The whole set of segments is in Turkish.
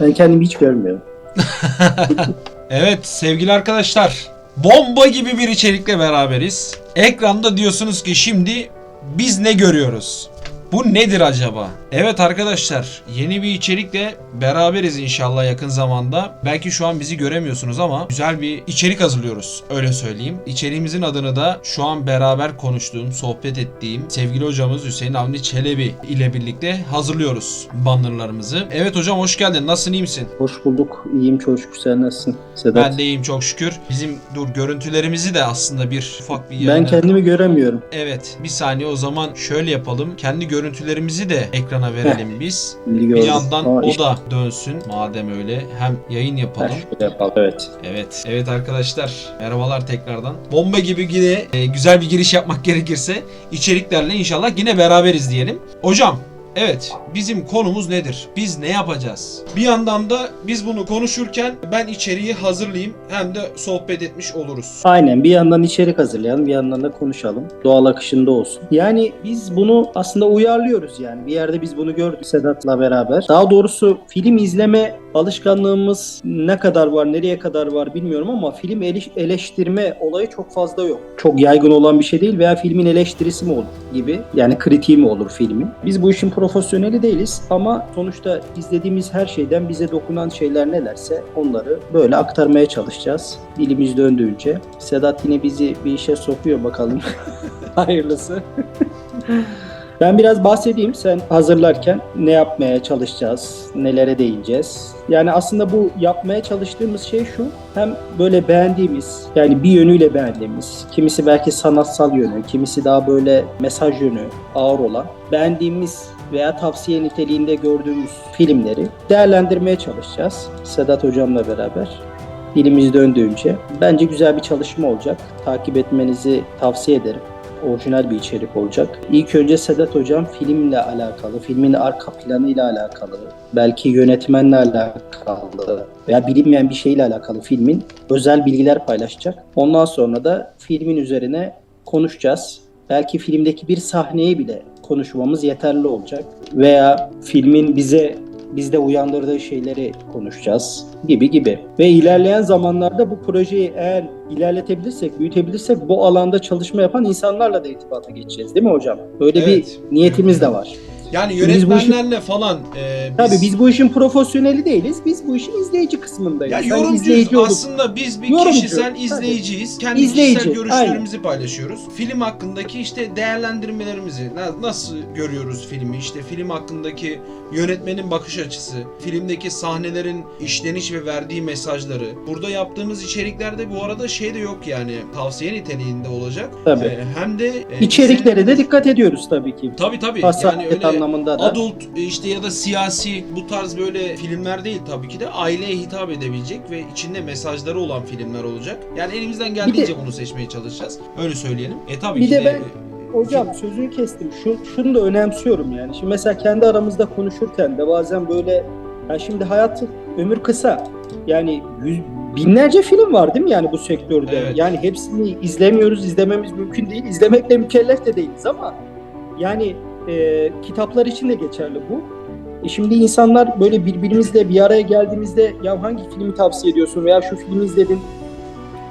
Ben kendimi hiç görmüyorum. Evet sevgili arkadaşlar. Bomba gibi bir içerikle beraberiz. Ekranda diyorsunuz ki şimdi biz ne görüyoruz? Bu nedir acaba? Evet arkadaşlar yeni bir içerikle beraberiz inşallah yakın zamanda. Belki şu an bizi göremiyorsunuz ama güzel bir içerik hazırlıyoruz. Öyle söyleyeyim. İçeriğimizin adını da şu an beraber konuştuğum, sohbet ettiğim sevgili hocamız Hüseyin Avni Çelebi ile birlikte hazırlıyoruz bannerlarımızı. Evet hocam hoş geldin. Nasılsın iyi misin? Hoş bulduk. İyiyim çok şükür. Sen nasılsın Sedat? Ben de iyiyim çok şükür. Bizim dur görüntülerimizi de aslında bir ufak bir Ben kendimi göremiyorum. Evet bir saniye o zaman şöyle yapalım. Kendi görüntülerimizi de ekrana verelim biz. Bilgi Bir yandan Ama o işte da dönsün madem öyle. Hem yayın yapalım. şöyle yapalım. Evet. Evet. Evet arkadaşlar. Merhabalar tekrardan. Bomba gibi yine e, güzel bir giriş yapmak gerekirse içeriklerle inşallah yine beraberiz diyelim. Hocam Evet, bizim konumuz nedir? Biz ne yapacağız? Bir yandan da biz bunu konuşurken ben içeriği hazırlayayım hem de sohbet etmiş oluruz. Aynen bir yandan içerik hazırlayalım bir yandan da konuşalım. Doğal akışında olsun. Yani biz bunu aslında uyarlıyoruz yani. Bir yerde biz bunu gördük Sedat'la beraber. Daha doğrusu film izleme alışkanlığımız ne kadar var, nereye kadar var bilmiyorum ama film eleş- eleştirme olayı çok fazla yok. Çok yaygın olan bir şey değil veya filmin eleştirisi mi olur gibi. Yani kritiği mi olur filmin. Biz bu işin profesyoneli değiliz ama sonuçta izlediğimiz her şeyden bize dokunan şeyler nelerse onları böyle aktarmaya çalışacağız. Dilimiz döndüğünce. Sedat yine bizi bir işe sokuyor bakalım. Hayırlısı. Ben biraz bahsedeyim sen hazırlarken ne yapmaya çalışacağız, nelere değineceğiz. Yani aslında bu yapmaya çalıştığımız şey şu. Hem böyle beğendiğimiz, yani bir yönüyle beğendiğimiz, kimisi belki sanatsal yönü, kimisi daha böyle mesaj yönü ağır olan, beğendiğimiz veya tavsiye niteliğinde gördüğümüz filmleri değerlendirmeye çalışacağız. Sedat hocamla beraber dilimiz döndüğünce. Bence güzel bir çalışma olacak. Takip etmenizi tavsiye ederim orijinal bir içerik olacak. İlk önce Sedat Hocam filmle alakalı, filmin arka planıyla alakalı, belki yönetmenle alakalı veya bilinmeyen bir şeyle alakalı filmin özel bilgiler paylaşacak. Ondan sonra da filmin üzerine konuşacağız. Belki filmdeki bir sahneyi bile konuşmamız yeterli olacak. Veya filmin bize bizde uyandırdığı şeyleri konuşacağız gibi gibi. Ve ilerleyen zamanlarda bu projeyi eğer ilerletebilirsek, büyütebilirsek bu alanda çalışma yapan insanlarla da irtibata geçeceğiz değil mi hocam? Böyle Evet. bir niyetimiz de var. Yani yönetmenlerle falan e, biz, Tabii biz bu işin profesyoneli değiliz. Biz bu işin izleyici kısmındayız. ya Sen yorumcuyuz olup- aslında biz bir Yorumcu, kişisel tabii. izleyiciyiz. Kendi İzleyici, kişisel görüşlerimizi paylaşıyoruz. Film hakkındaki işte değerlendirmelerimizi na- nasıl görüyoruz filmi? İşte film hakkındaki yönetmenin bakış açısı, filmdeki sahnelerin işleniş ve verdiği mesajları. Burada yaptığımız içeriklerde bu arada şey de yok yani tavsiye niteliğinde olacak. Tabii. E, hem de e, İçeriklere de dikkat ediyoruz tabii ki. Tabii tabii. Hassasiyet Yani öyle anlamında da. adult işte ya da siyasi bu tarz böyle filmler değil tabii ki de aileye hitap edebilecek ve içinde mesajları olan filmler olacak. Yani elimizden geldiğince bunu seçmeye çalışacağız. Öyle söyleyelim. E tabii Bir ki de de Hocam sözünü kestim. Şu, şunu da önemsiyorum yani. Şimdi mesela kendi aramızda konuşurken de bazen böyle ya şimdi hayat ömür kısa. Yani yüz, binlerce film var değil mi yani bu sektörde? Evet. Yani hepsini izlemiyoruz, izlememiz mümkün değil. İzlemekle mükellef de değiliz ama yani e, kitaplar için de geçerli bu. E şimdi insanlar böyle birbirimizle bir araya geldiğimizde ya hangi filmi tavsiye ediyorsun veya şu filmi izledin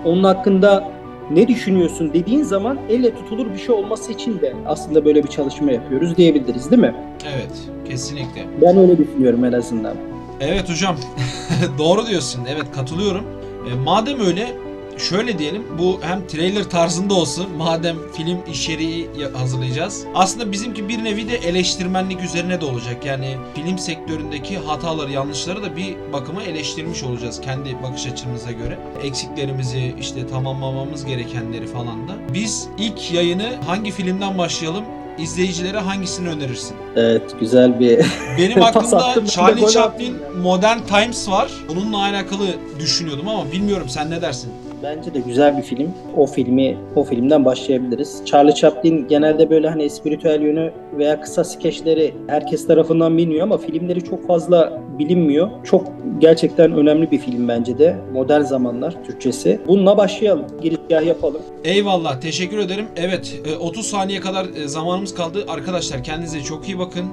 onun hakkında ne düşünüyorsun dediğin zaman elle tutulur bir şey olması için de aslında böyle bir çalışma yapıyoruz diyebiliriz değil mi? evet kesinlikle. Ben öyle düşünüyorum en azından. Evet hocam. Doğru diyorsun. Evet katılıyorum. E, madem öyle şöyle diyelim bu hem trailer tarzında olsun madem film içeriği ya- hazırlayacağız. Aslında bizimki bir nevi de eleştirmenlik üzerine de olacak. Yani film sektöründeki hataları yanlışları da bir bakıma eleştirmiş olacağız kendi bakış açımıza göre. Eksiklerimizi işte tamamlamamız gerekenleri falan da. Biz ilk yayını hangi filmden başlayalım? İzleyicilere hangisini önerirsin? Evet güzel bir Benim aklımda Charlie Chaplin. Modern Times var. Onunla alakalı düşünüyordum ama bilmiyorum sen ne dersin? Bence de güzel bir film. O filmi o filmden başlayabiliriz. Charlie Chaplin genelde böyle hani spiritüel yönü veya kısa skeçleri herkes tarafından biliniyor ama filmleri çok fazla bilinmiyor. Çok gerçekten önemli bir film bence de. Modern zamanlar Türkçesi. Bununla başlayalım. Girizgah yapalım. Eyvallah teşekkür ederim. Evet e, 30 saniye kadar e, zamanımız kaldı. Arkadaşlar kendinize çok iyi bakın.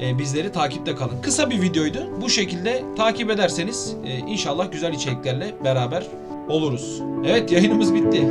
e, bizleri takipte kalın. Kısa bir videoydu. Bu şekilde takip ederseniz e, inşallah güzel içeriklerle beraber oluruz. Evet yayınımız bitti.